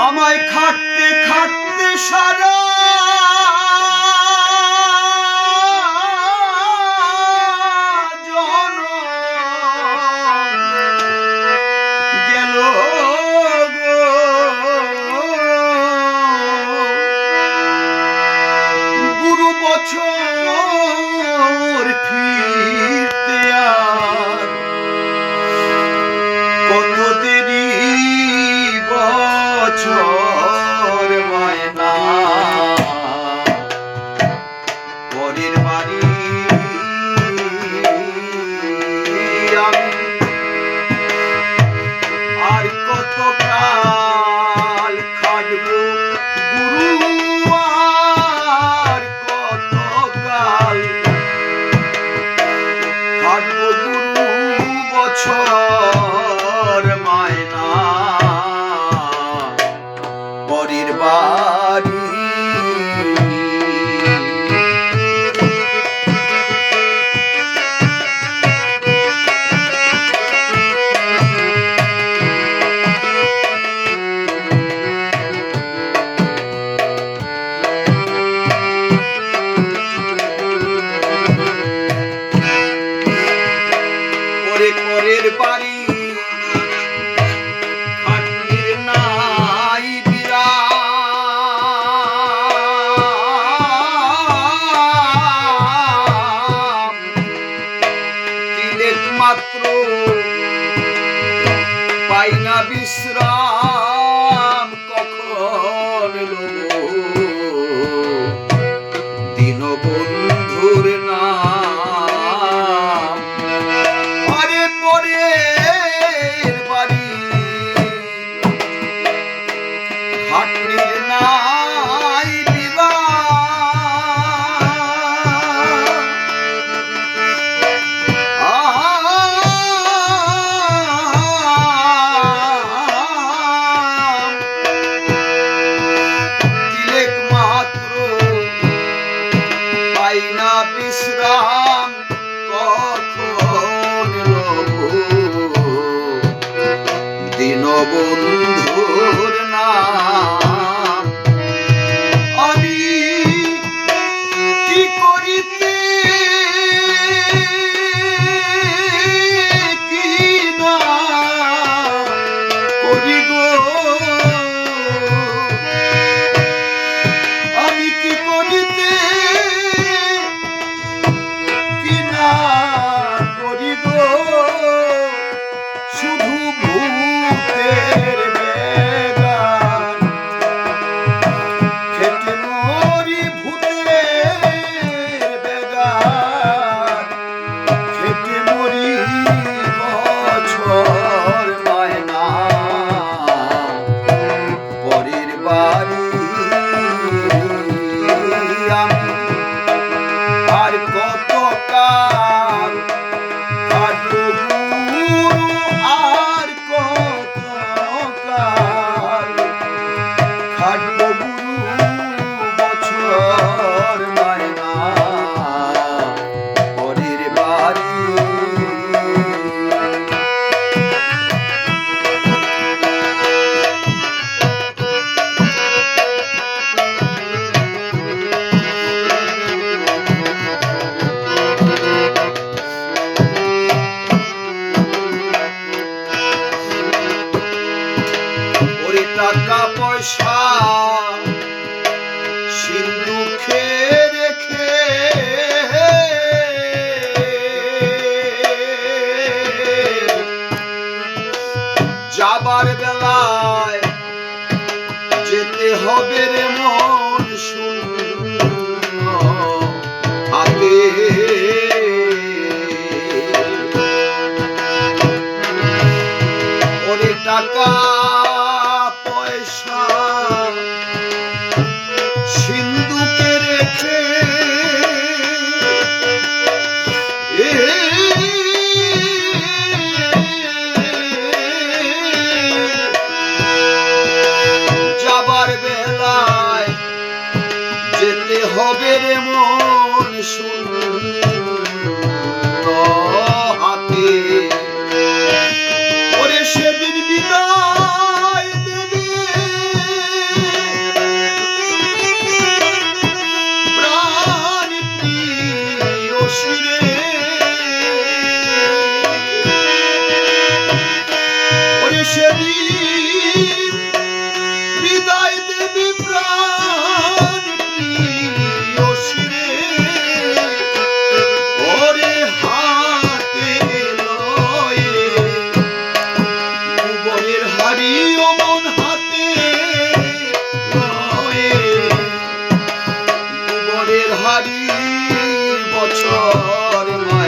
আমায় খাটতে খাটতে সারা குருவும் Oh. ওরে টাকা পয়সা সিন্ধুকে যাবার বেলায় যেতে হবে রে মন হাতে। টাকা হবে রে মন শুন বছর।